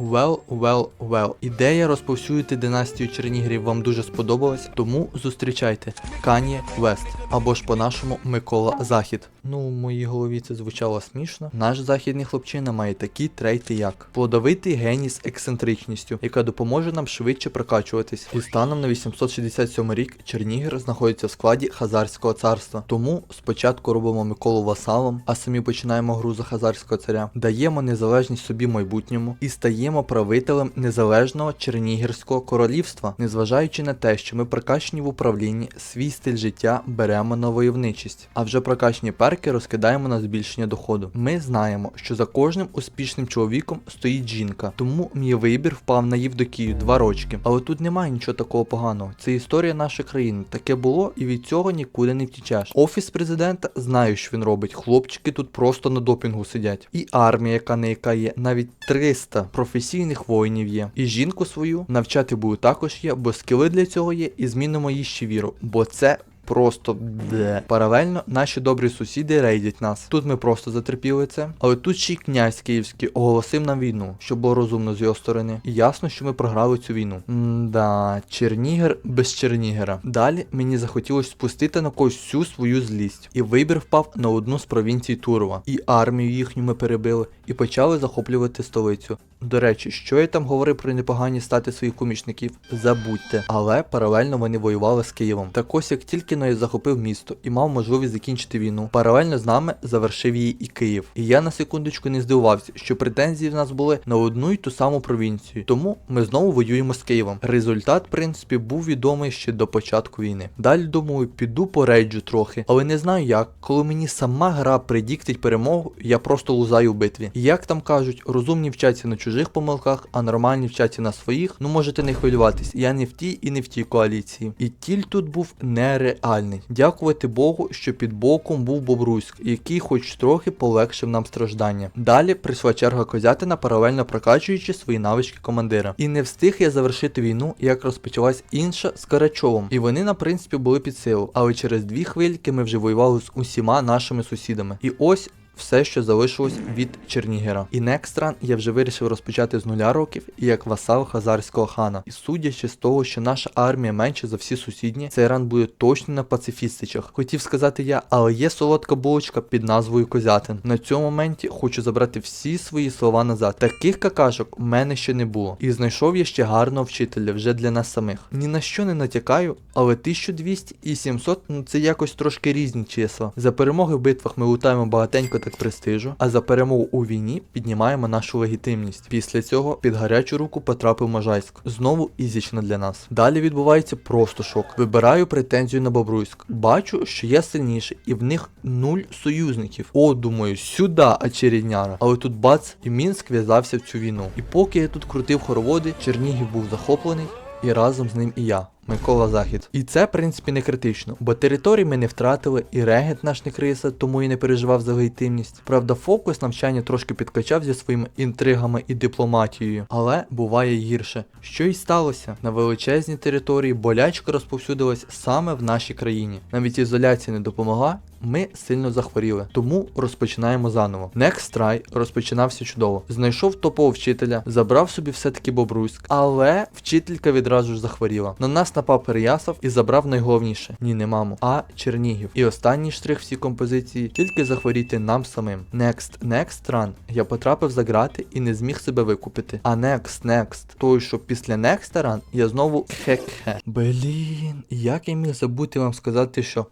Well, well, well. Ідея розповсюдити династію Чернігірів вам дуже сподобалась, тому зустрічайте Кан'є Вест або ж по-нашому Микола Захід. Ну, в моїй голові це звучало смішно. Наш західний хлопчина має такі трейти, як плодовитий геній з ексцентричністю, яка допоможе нам швидше прокачуватись. І станом на 867 рік Чернігір знаходиться в складі Хазарського царства. Тому спочатку робимо Миколу васалом, а самі починаємо гру за Хазарського царя, даємо незалежність собі майбутньому і стаємо правителем незалежного Чернігірського королівства, незважаючи на те, що ми прокачені в управлінні, свій стиль життя беремо на войовничість, а вже прокачені перки розкидаємо на збільшення доходу. Ми знаємо, що за кожним успішним чоловіком стоїть жінка, тому мій вибір впав на Євдокію два рочки. Але тут немає нічого такого поганого. Це історія нашої країни. Таке було, і від цього нікуди не втічеш. Офіс президента знає, що він робить. Хлопчики тут просто на допінгу сидять. І армія, яка не яка є, навіть 300 професійних воїнів є. І жінку свою навчати буду також є, бо скіли для цього є, і змінимо їй ще віру. Бо це просто де. Паралельно наші добрі сусіди рейдять нас. Тут ми просто затерпіли це. Але тут ще й князь київський оголосив нам війну, що було розумно з його сторони. І ясно, що ми програли цю війну. М-да, Чернігер без Чернігера. Далі мені захотілося спустити на когось всю свою злість. І вибір впав на одну з провінцій Турова. І армію їхню ми перебили, і почали захоплювати столицю. До речі, що я там говорив про непогані стати своїх помічників, забудьте. Але паралельно вони воювали з Києвом. Так ось як тільки но захопив місто і мав можливість закінчити війну, паралельно з нами завершив її і Київ. І я на секундочку не здивувався, що претензії в нас були на одну й ту саму провінцію. Тому ми знову воюємо з Києвом. Результат, в принципі, був відомий ще до початку війни. Далі думаю, піду порейджу трохи, але не знаю як. Коли мені сама гра предіктить перемогу, я просто лузаю в битві. І як там кажуть, розумні вчаться на чужих помилках, а нормальні вчаться на своїх. Ну можете не хвилюватись, я не в тій і не в тій коаліції. І тіль тут був нереальний. Дякувати Богу, що під боком був Бобруськ, який хоч трохи полегшив нам страждання. Далі прийшла черга козятина, паралельно прокачуючи свої навички командира. І не встиг я завершити війну, як розпочалась інша з Карачовом. І вони, на принципі, були під силу. Але через дві хвильки ми вже воювали з усіма нашими сусідами. І ось все, що залишилось від Чернігера. І Некстран я вже вирішив розпочати з нуля років і як васал хазарського хана. І судячи з того, що наша армія менше за всі сусідні, цей ран буде точно на пацифістичах. Хотів сказати я, але є солодка булочка під назвою Козятин. На цьому моменті хочу забрати всі свої слова назад. Таких какашок у мене ще не було. І знайшов я ще гарного вчителя вже для нас самих. Ні на що не натякаю, але 1200 і 700 ну це якось трошки різні числа. За перемоги в битвах ми лутаємо багатенько так престижу, а за перемогу у війні піднімаємо нашу легітимність. Після цього під гарячу руку потрапив Можайськ. Знову ізічно для нас. Далі відбувається просто шок. Вибираю претензію на Бобруйськ. Бачу, що я сильніший, і в них нуль союзників. О, думаю, сюди, очередняра. Але тут бац, і Мінськ в'язався в цю війну. І поки я тут крутив хороводи, Чернігів був захоплений, і разом з ним і я. Микола Захід. І це, в принципі, не критично, бо території ми не втратили, і регент наш не криса, тому і не переживав за легітимність. Правда, фокус навчання трошки підкачав зі своїми інтригами і дипломатією, але буває гірше. Що й сталося? На величезній території болячка розповсюдилась саме в нашій країні. Навіть ізоляція не допомогла. Ми сильно захворіли, тому розпочинаємо заново. Next try розпочинався чудово. Знайшов топового вчителя, забрав собі все-таки Бобруйськ, але вчителька відразу ж захворіла. На нас напав Переясов і забрав найголовніше ні не маму, а Чернігів. І останній штрих всій композиції тільки захворіти нам самим. Next, next run. Я потрапив за грати і не зміг себе викупити. А next, next. Той, що після next run, я знову хе-хе. Блін, як я міг забути вам сказати, що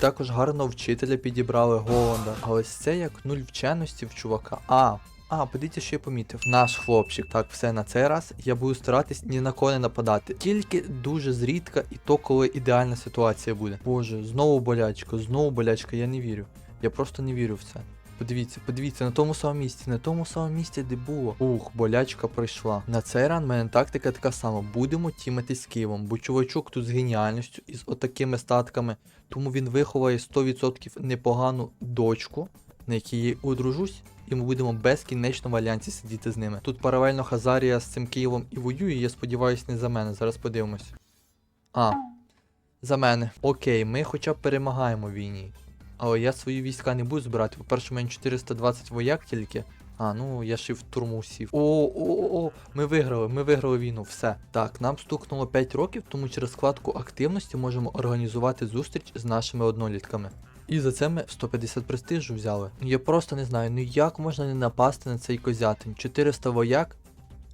також гарно вчителя підібрали Голланда. Але це як нуль вченості в чувака. А. А, подивіться, що я помітив. Наш хлопчик. Так, все на цей раз. Я буду старатись ні на кого не нападати. Тільки дуже зрідка, і то, коли ідеальна ситуація буде. Боже, знову болячка, знову болячка, я не вірю. Я просто не вірю в це. Подивіться, подивіться, на тому самому місці, на тому самому місці, де було. Ух, болячка пройшла. На цей ран мене тактика така сама. Будемо тімити з Києвом, бо чувачок тут з геніальністю і з отакими статками. Тому він виховає 100% непогану дочку, на якій я одружусь. І ми будемо безкінечно в альянсі сидіти з ними. Тут паралельно Хазарія з цим Києвом і воює, я сподіваюся, не за мене. Зараз подивимось. А, за мене. Окей, ми хоча б перемагаємо в війні. Але я свої війська не буду збирати. По-перше, у мене 420 вояк тільки. А, ну я ще в турму сів. О, о, о, ми виграли, ми виграли війну, все. Так, нам стукнуло 5 років, тому через вкладку активності можемо організувати зустріч з нашими однолітками. І за це ми 150 престижу взяли. Я просто не знаю, ну як можна не напасти на цей козятин? 400 вояк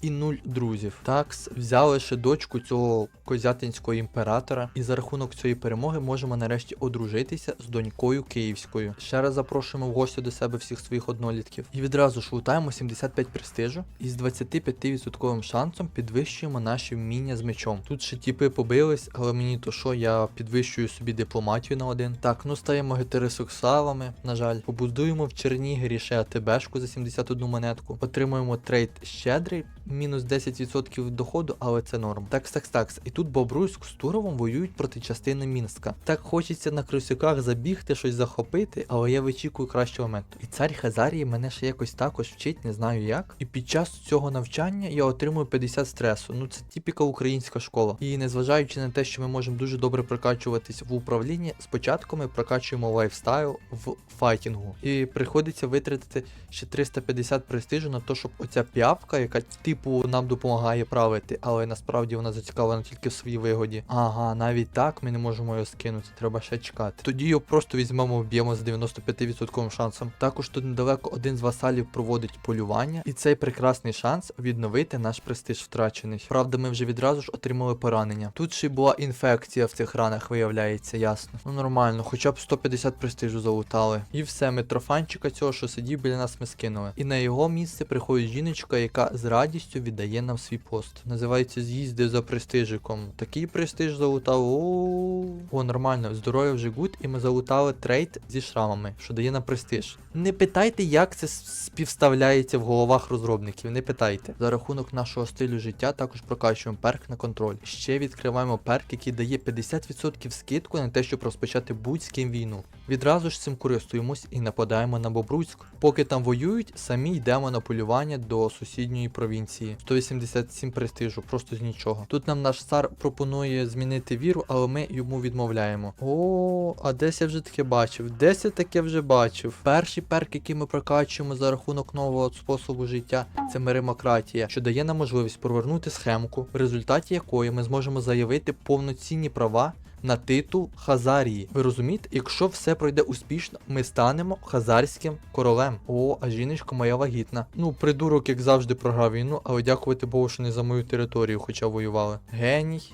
і 0 друзів. Такс, взяли ще дочку цього козятинського імператора, і за рахунок цієї перемоги можемо нарешті одружитися з донькою київською. Ще раз запрошуємо в гості до себе всіх своїх однолітків. І відразу ж лутаємо 75 престижу і з 25% шансом підвищуємо наші вміння з мечом. Тут ще тіпи побились, але мені то що, я підвищую собі дипломатію на один. Так, ну стаємо гетеросексуалами, на жаль. Побудуємо в Чернігірі ще АТБшку за 71 монетку. Отримуємо трейд щедрий, мінус 10% доходу, але це норм. Такс, такс, такс. І тут Бобруйськ з Туровом воюють проти частини Мінська. Так хочеться на крисюках забігти, щось захопити, але я вичікую кращого моменту. І цар Хазарії мене ще якось також вчить, не знаю як. І під час цього навчання я отримую 50 стресу. Ну це типіка українська школа. І незважаючи на те, що ми можемо дуже добре прокачуватись в управлінні, спочатку ми прокачуємо лайфстайл в файтінгу. І приходиться витратити ще 350 престижу на те, щоб оця п'явка, яка типу нам допомагає правити, але насправді вона зацікавлена тільки в своїй вигоді. Ага, навіть так ми не можемо його скинути, треба ще чекати. Тоді його просто візьмемо, вб'ємо з 95% шансом. Також тут недалеко один з васалів проводить полювання, і цей прекрасний шанс відновити наш престиж втрачений. Правда, ми вже відразу ж отримали поранення. Тут ще й була інфекція в цих ранах, виявляється, ясно. Ну нормально, хоча б 150 престижу залутали. І все, митрофанчика цього, що сидів біля нас, ми скинули. І на його місце приходить жіночка, яка з радістю віддає нам свій пост. Називається з'їзди за престижиком. Такий престиж залутав. О, О, нормально, здоров'я вже гуд, і ми залутали трейд зі шрамами, що дає нам престиж. Не питайте, як це співставляється в головах розробників. Не питайте. За рахунок нашого стилю життя також прокачуємо перк на контроль. Ще відкриваємо перк, який дає 50% скидку на те, щоб розпочати будь-з ким війну. Відразу ж цим користуємось і нападаємо на Бобруйськ. Поки там воюють, самі йдемо на полювання до сусідньої провінції. 187 престижу, просто з нічого. Тут нам наш цар пропонує змінити віру, але ми йому відмовляємо. О, а десь я вже таке бачив. Десь я таке вже бачив. Перший перк, який ми прокачуємо за рахунок нового способу життя, це меремократія, що дає нам можливість провернути схемку, в результаті якої ми зможемо заявити повноцінні права на титул Хазарії. Ви розумієте, якщо все пройде успішно, ми станемо хазарським королем. О, а жіночка моя вагітна. Ну, придурок, як завжди, програв війну, але дякувати Богу, що не за мою територію, хоча воювали. Геній.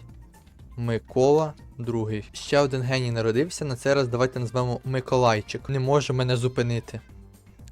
Микола другий. Ще один геній народився. На цей раз давайте назвемо Миколайчик. Не може мене зупинити.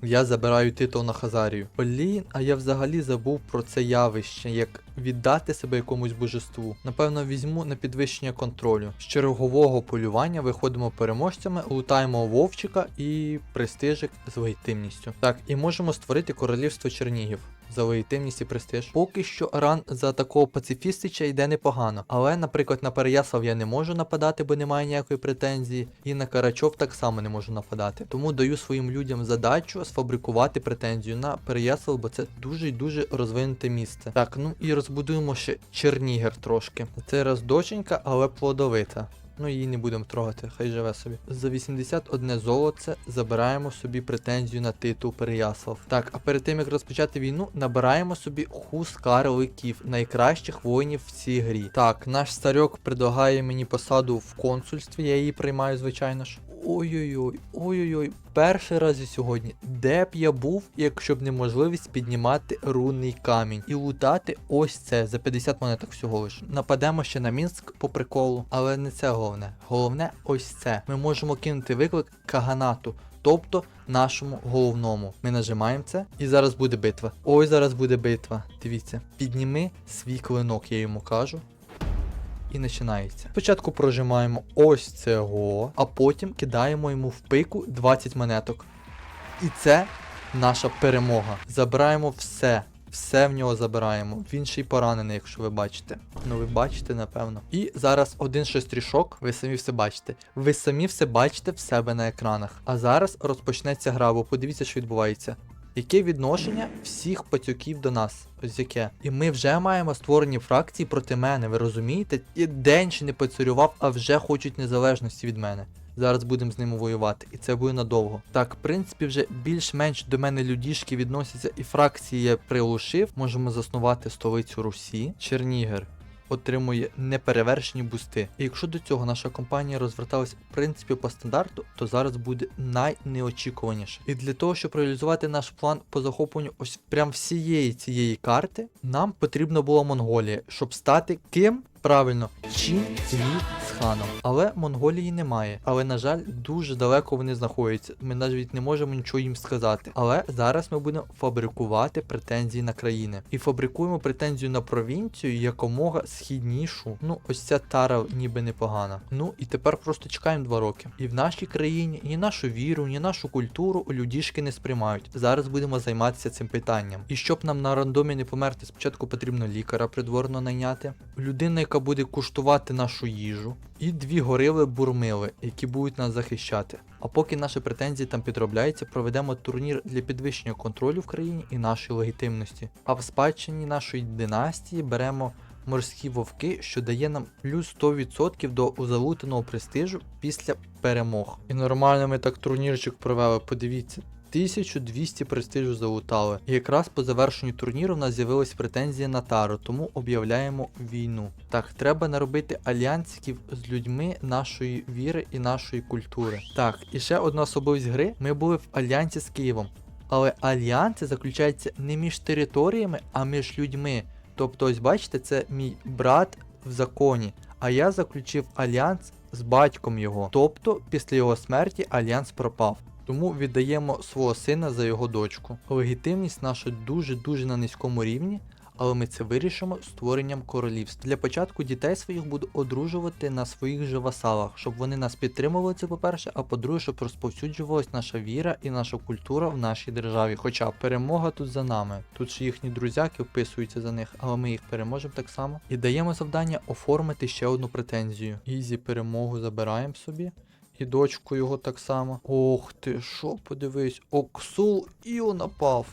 Я забираю титул на Хазарію. Блін, а я взагалі забув про це явище, як віддати себе якомусь божеству. Напевно, візьму на підвищення контролю. З чергового полювання виходимо переможцями, лутаємо вовчика і престижик з легітимністю. Так, і можемо створити королівство Чернігів. За легітимність і престиж. Поки що ран за такого пацифістича йде непогано. Але, наприклад, на Переяслав я не можу нападати, бо немає ніякої претензії. І на Карачов так само не можу нападати. Тому даю своїм людям задачу сфабрикувати претензію на Переяслав, бо це дуже і дуже розвинуте місце. Так, ну і розбудуємо ще Чернігер трошки. Це раз доченька, але плодовита. Ну її не будемо трогати, хай живе собі. За 81 золоце забираємо собі претензію на титул Переяслав. Так, а перед тим як розпочати війну, набираємо собі хускарликів, найкращих воїнів в цій грі. Так, наш старьок предлагає мені посаду в консульстві, я її приймаю, звичайно ж. Ой-ой-ой, ой-ой-ой, перший раз і сьогодні. Де б я був, якщо б неможливість піднімати рунний камінь і лутати ось це за 50 монеток всього лиш. Нападемо ще на Мінськ по приколу, але не це головне. Головне ось це. Ми можемо кинути виклик Каганату. Тобто нашому головному. Ми нажимаємо це, і зараз буде битва. Ось зараз буде битва. Дивіться, підніми свій клинок, я йому кажу. І починається. Спочатку прожимаємо ось цього, а потім кидаємо йому в пику 20 монеток. І це наша перемога. Забираємо все. Все в нього забираємо. Він ще й поранений, якщо ви бачите. Ну ви бачите, напевно. І зараз один шестрішок, ви самі все бачите. Ви самі все бачите в себе на екранах. А зараз розпочнеться гра, бо подивіться, що відбувається. Яке відношення всіх пацюків до нас? Ось яке. І ми вже маємо створені фракції проти мене, ви розумієте? І день ще не поцарював, а вже хочуть незалежності від мене. Зараз будемо з ними воювати, і це буде надовго. Так, в принципі, вже більш-менш до мене людішки відносяться, і фракції я прилушив. Можемо заснувати столицю Русі. Чернігер отримує неперевершені бусти. І якщо до цього наша компанія розверталась в принципі по стандарту, то зараз буде найнеочікуваніше. І для того, щоб реалізувати наш план по захопленню ось прям всієї цієї карти, нам потрібна була Монголія, щоб стати ким? Правильно, Чингісханом. Але Монголії немає. Але, на жаль, дуже далеко вони знаходяться. Ми навіть не можемо нічого їм сказати. Але зараз ми будемо фабрикувати претензії на країни. І фабрикуємо претензію на провінцію якомога східнішу. Ну, ось ця тара ніби непогана. Ну і тепер просто чекаємо два роки. І в нашій країні ні нашу віру, ні нашу культуру людішки не сприймають. Зараз будемо займатися цим питанням. І щоб нам на рандомі не померти, спочатку потрібно лікаря придворно найняти, людина, яка буде куштувати нашу їжу, і дві горили бурмили, які будуть нас захищати. А поки наші претензії там підробляються, проведемо турнір для підвищення контролю в країні і нашої легітимності. А в спадщині нашої династії беремо морські вовки, що дає нам плюс 100% до залутаного престижу після перемог. І нормально ми так турнірчик провели, подивіться. 1200 престижу залутали. І якраз по завершенню турніру в нас з'явилась претензія на тару, тому об'являємо війну. Так, треба наробити альянсиків з людьми нашої віри і нашої культури. Так, і ще одна особливість гри: ми були в альянсі з Києвом. Але альянси заключаються не між територіями, а між людьми. Тобто, ось бачите, це мій брат в законі, а я заключив альянс з батьком його. Тобто, після його смерті альянс пропав. Тому віддаємо свого сина за його дочку. Легітимність наша дуже-дуже на низькому рівні, але ми це вирішимо створенням королівств. Для початку дітей своїх буду одружувати на своїх же васалах, щоб вони нас підтримували це, по-перше, а по-друге, щоб розповсюджувалась наша віра і наша культура в нашій державі. Хоча перемога тут за нами. Тут ж їхні друзяки вписуються за них, але ми їх переможемо так само. І даємо завдання оформити ще одну претензію. Ізі перемогу забираємо собі. І дочку його так само. Ох ти, що подивись, Оксул Іо напав.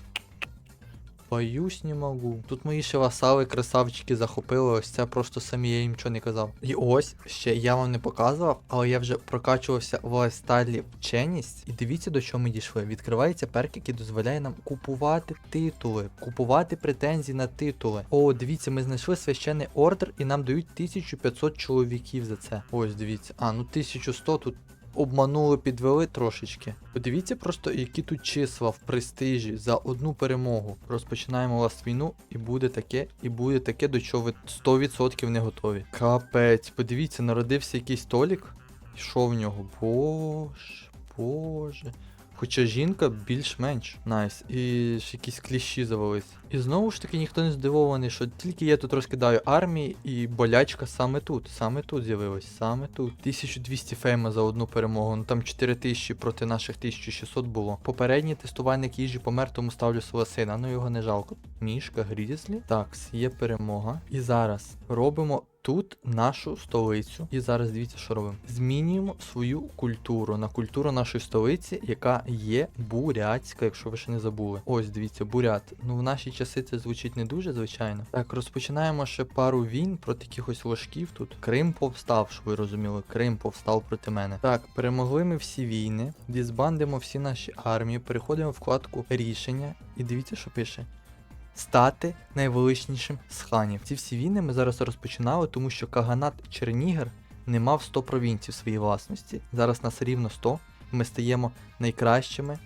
Боюсь, не могу. Тут мої ще васали, красавчики захопили, ось це просто самі я їм нічого не казав. І ось ще я вам не показував, але я вже прокачувався в лайфстайлі вченість. І дивіться, до чого ми дійшли. Відкривається перк, який дозволяє нам купувати титули, купувати претензії на титули. О, дивіться, ми знайшли священний ордер і нам дають 1500 чоловіків за це. Ось дивіться. А, ну 1100 тут обманули, підвели трошечки. Подивіться просто, які тут числа в престижі за одну перемогу. Розпочинаємо вас війну, і буде таке, і буде таке, до чого ви 100% не готові. Капець, подивіться, народився якийсь толік. Що в нього? Боже, боже. Хоча жінка більш-менш найс. І ж якісь кліщі завелись. І знову ж таки ніхто не здивований, що тільки я тут розкидаю армії, і болячка саме тут. Саме тут з'явилась, саме тут. 1200 фейма за одну перемогу. Ну там 4000 проти наших 1600 було. Попередній тестувальник їжі помер, тому ставлю свого сина. Ну його не жалко. Мішка, Грізлі. Так, є перемога. І зараз робимо. Тут нашу столицю. І зараз дивіться, що робимо. Змінюємо свою культуру на культуру нашої столиці, яка є бурятська, якщо ви ще не забули. Ось дивіться, бурят. Ну в наші часи це звучить не дуже, звичайно. Так, розпочинаємо ще пару війн проти якихось ложків тут. Крим повстав, щоб ви розуміли. Крим повстав проти мене. Так, перемогли ми всі війни, дізбандимо всі наші армії, переходимо вкладку рішення. І дивіться, що пише стати найвеличнішим з ханів. Ці всі війни ми зараз розпочинали, тому що Каганат Чернігер не мав 100 провінцій в своїй власності. Зараз нас рівно 100. Ми стаємо найкращими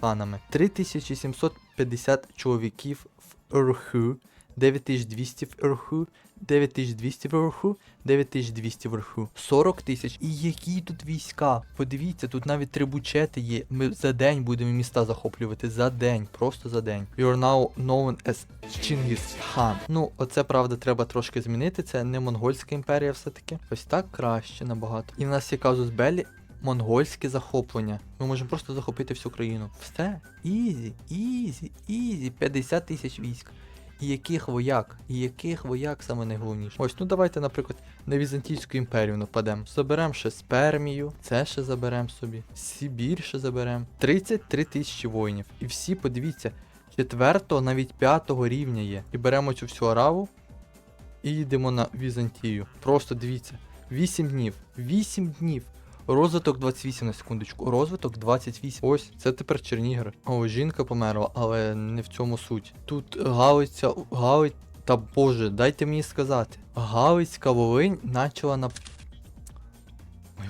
ханами. 3750 чоловіків в Урху, 9200 в Урху, 9200 в Урху, 9200 в Урху, 40 тисяч. І які тут війська? Подивіться, тут навіть трибучети є. Ми за день будемо міста захоплювати. За день, просто за день. You're now known as Чингіс Хан. Ну, оце правда треба трошки змінити. Це не монгольська імперія все-таки. Ось так краще набагато. І в нас є казус Белі. Монгольське захоплення. Ми можемо просто захопити всю країну. Все. Ізі, ізі, ізі. 50 тисяч військ. І яких вояк? І яких вояк саме найголовніше? Ось, ну давайте, наприклад, на Візантійську імперію нападемо. Заберемо ще спермію, це ще заберемо собі, Сибір ще заберемо. 33 тисячі воїнів. І всі, подивіться, четвертого, навіть п'ятого рівня є. І беремо цю всю араву і йдемо на Візантію. Просто дивіться, 8 днів. 8 днів. Розвиток 28 на секундочку. Розвиток 28. Ось, це тепер Чернігер. О, жінка померла, але не в цьому суть. Тут Галиця, галить. Та боже, дайте мені сказати. Галицька Волинь почала на.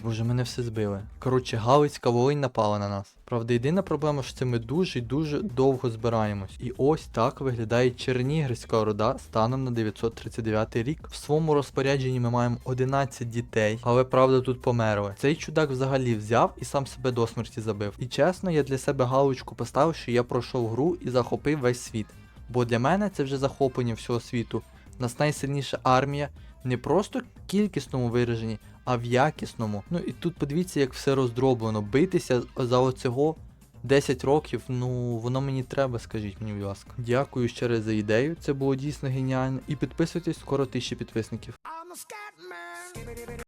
Боже, мене все збили. Коротше, Галицька Волинь напала на нас. Правда, єдина проблема, що це ми дуже і дуже довго збираємось. І ось так виглядає Чернігівська Орда станом на 939 рік. В своєму розпорядженні ми маємо 11 дітей, але правда тут померли. Цей чудак взагалі взяв і сам себе до смерті забив. І чесно, я для себе галочку поставив, що я пройшов гру і захопив весь світ. Бо для мене це вже захоплення всього світу. У нас найсильніша армія не просто кількісному вираженні, а в якісному. Ну і тут подивіться, як все роздроблено. Битися за оцього 10 років, ну воно мені треба, скажіть мені, будь ласка. Дякую ще раз за ідею, це було дійсно геніально. І підписуйтесь, скоро тисячі підписників.